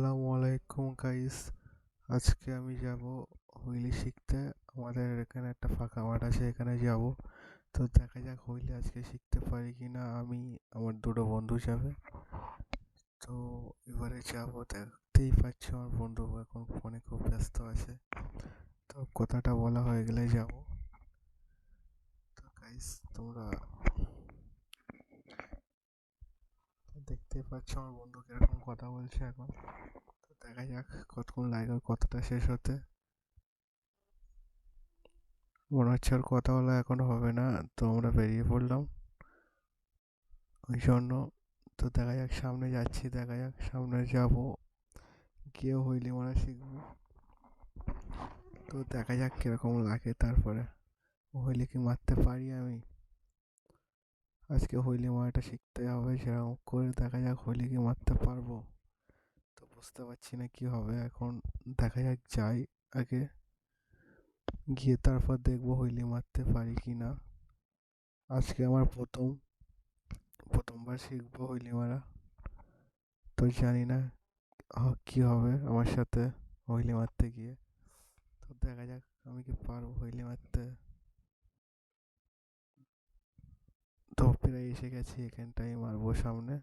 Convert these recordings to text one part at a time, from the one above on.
আসসালামু আলাইকুম গাইস আজকে আমি যাব হুইলি শিখতে। আমাদের এখানে একটা ফাঁকা মাঠ আছে, এখানে যাব। তো দেখা যাক হুইলি আজকে শিখতে পারি কি না আমি, আমার দুটো বন্ধু যাবে। তো এবারে যাব, দেখতেই পাচ্ছ আমার বন্ধু এখন ফোনে খুব ব্যস্ত আছে। তো কথাটা বলা হয়ে গেলে যাব। তো গাইস তোমরা দেখতেই পাচ্ছ আমার বন্ধু কীরকম কথা বলছে এখন। তো দেখা যাক কতক্ষণ লাগে ওর কথাটা শেষ হতে। মনে হচ্ছে ওর কথা বলা এখন হবে না, তো আমরা বেরিয়ে পড়লাম। ওই জন্য তো দেখা যাক সামনে যাচ্ছি, দেখা যাক সামনে যাব। গিয়ে হইলি মারা শিখব। তো দেখা যাক কীরকম লাগে তারপরে। হইলে কি মারতে পারি আমি? আজকে হইলি মারাটা শিখতে হবে, সেরকম করে দেখা যাক হোলি কি মারতে পারব। তো বুঝতে পারছি না কি হবে, এখন দেখা যাক যাই আগে। গিয়ে তারপর দেখব হইলি মারতে পারি কি না আজকে আমার প্রথম, প্রথমবার শিখব হইলি মারা। তো জানি না কি হবে আমার সাথে হইলি মারতে গিয়ে। তো দেখা যাক আমি কি পারব হইলি মারতে। তো প্রায় এসে গেছি এখানটাই মারবো সামনে।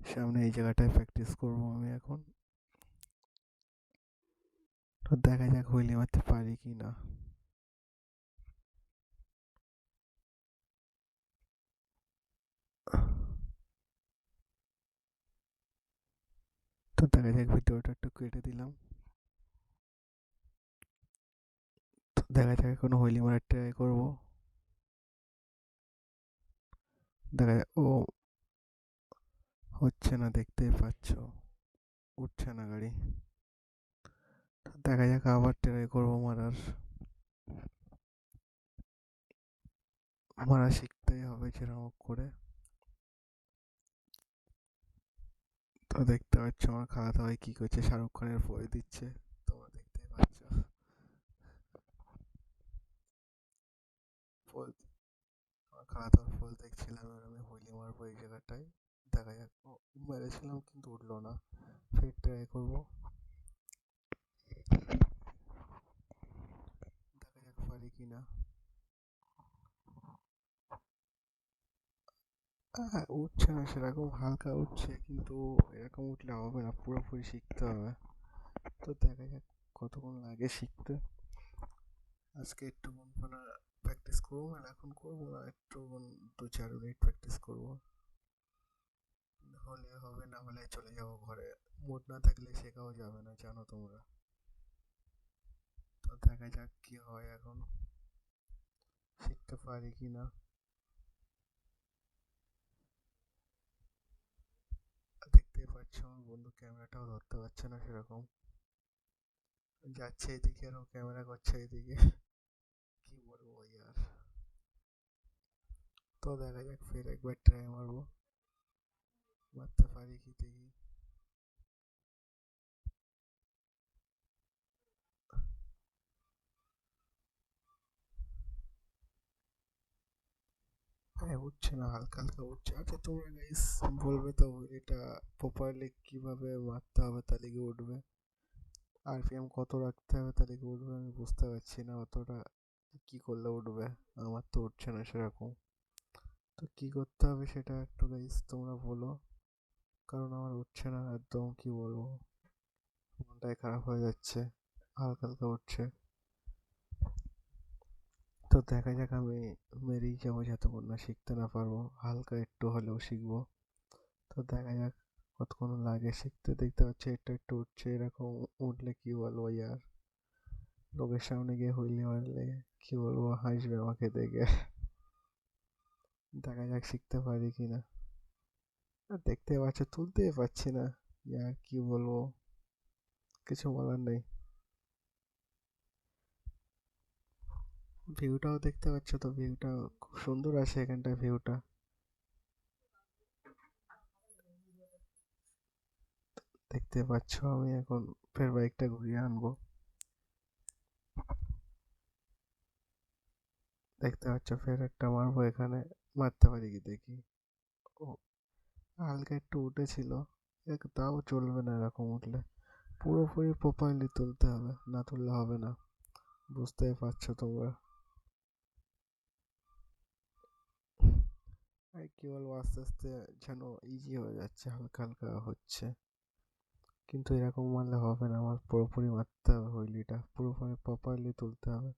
সামনে এই জায়গাটায় প্র্যাকটিস করব আমি এখন। তো দেখা যাক হুইলি মারতে পারি কি না তো দেখা যাক ভিডিওটা একটু কেটে দিলাম। তো দেখা যাক এখন হুইলি মারার ট্রাই করব। দেখা যাক ও, হচ্ছে না, দেখতেই পাচ্ছ, উঠছে না গাড়ি। দেখা যাক, আবার ট্রাই করব মারার। মারা শিখতেই হবে যেরকম করে। তো দেখতে পাচ্ছ, আমার খালাতো ভাই কি করছে, শাহরুখ খানের বই দিচ্ছে। তোমরা দেখতেই পাচ্ছ। আমার খালাতো ফুল দেখছিলাম এবার আমি হুইলি মারবো এই জায়গাটায়। দেখা যাক মেরেছিলাম কিন্তু উঠল না। ফের ট্রাই করব। দেখা যাক পারি কি না হ্যাঁ উঠছে না সেরকম, হালকা উঠছে কিন্তু এরকম উঠলে হবে না, পুরোপুরি শিখতে হবে। তো দেখা যাক কতক্ষণ লাগে শিখতে। আজকে একটু মন প্র্যাকটিস করব মানে এখন করব না, একটু দু চার মিনিট প্র্যাকটিস করব। হলে হবে, না হলে চলে যাব ঘরে। মুড না থাকলে শেখাও যাবে না, জানো তোমরা। তো দেখা যাক কি হয় এখন। শিখতে পারি কি না? দেখতেই পাচ্ছ, আমার বন্ধু ক্যামেরাটাও ধরতে পারছে না সেরকম। যাচ্ছে এদিকে, আর ক্যামেরা করছে এদিকে কি বলব ইয়ার তো দেখা যাক ফের একবার ট্রাই মারবো মারতে পারি কি দেখি হ্যাঁ উঠছে না হালকা হালকা উঠছে আচ্ছা তোমরা গাইস বলবে তো এটা প্রপারলি কীভাবে মারতে হবে তাহলে কি উঠবে আরপিএম কত রাখতে হবে তাহলে কি উঠবে আমি বুঝতে পারছি না অতটা কি করলে উঠবে আমার তো উঠছে না সেরকম তো কি করতে হবে সেটা একটু গাইস তোমরা বলো। কারণ আমার উঠছে না একদম, কি বলব? মনটাই খারাপ হয়ে যাচ্ছে, হালকা হালকা উঠছে। তো দেখা যাক আমি মেরেই যাব যতক্ষণ না শিখতে না পারব, হালকা একটু হলেও শিখব। তো দেখা যাক কতক্ষণ লাগে শিখতে, দেখতে পাচ্ছি একটু একটু উঠছে, এরকম উঠলে কি বলব ইয়ার। লোকের সামনে গিয়ে হইলে মারলে কি বলব, হাসবে আমাকে দেখে। দেখা যাক শিখতে পারি কি না দেখতে পাচ্ছ, তুলতেই পারছি না। ইয়ার কি বলব? কিছু বলার নেই। ভিউটাও দেখতে পাচ্ছ তো? ভিউটা খুব সুন্দর আছে এখানটা ভিউটা। দেখতে পাচ্ছ আমি এখন, ফের বাইকটা ঘুরিয়ে আনব। দেখতে পাচ্ছ, ফের একটা মারবো এখানে। মারতে পারি কি দেখি। ও, হালকা একটু উঠেছিল এক তাও চলবে না এরকম উঠলে। পুরোপুরি প্রপারলি তুলতে হবে, না তুললে হবে না। বুঝতেই পারছ তোমরা। আর কি বলব, আস্তে আস্তে যেন ইজি হয়ে যাচ্ছে, হালকা হালকা হচ্ছে। কিন্তু এরকম মারলে হবে না, আমার পুরোপুরি মারতে হবে হুইলিটা পুরোপুরি প্রপারলি তুলতে হবে।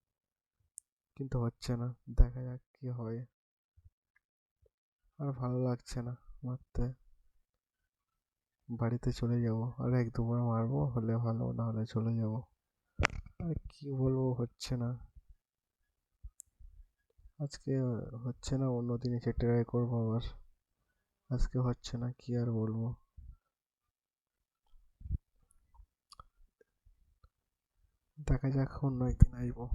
কিন্তু হচ্ছে না, দেখা যাক কি হয়। আর ভালো লাগছে না মারতে। বাড়িতে চলে যাব। আর এক দুবার মারবো, হলে ভালো, না হলে চলে যাব। আর কি বলব, হচ্ছে না। আজকে হচ্ছে না, অন্য দিন এসে ট্রাই করব আবার। আজকে হচ্ছে না, কি আর বলব। দেখা যাক, অন্য একদিন আসব।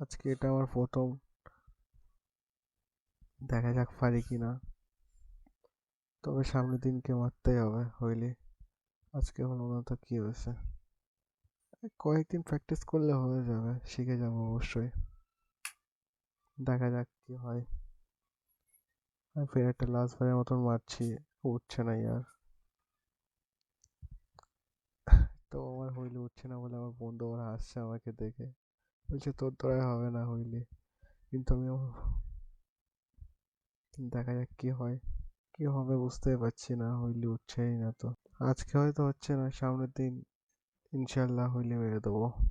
আজকে এটা আমার প্রথম। দেখা যাক পারি কি না তবে সামনের দিনকে মারতেই হবে, হইলে। আজকে হলো না তো কি হয়েছে? কয়েকদিন প্র্যাকটিস করলে হয়ে যাবে, শিখে যাব অবশ্যই। দেখা যাক কি হয়। আমি ফের একটা লাস্ট বারের মতন মারছি, উঠছে না আর। তো আমার হইলে উঠছে না বলে আমার বন্ধু আবার হাসছে আমাকে দেখে। বলছে তোর দ্বারাই হবে না হইলে। কিন্তু আমি দেখা যাক কি হয়। কি হবে বুঝতেই পারছি না, হইলে উঠছেই না তো। আজকে হয়তো হচ্ছে না, সামনের দিন ইনশাল্লাহ হইলে মেরে দেবো।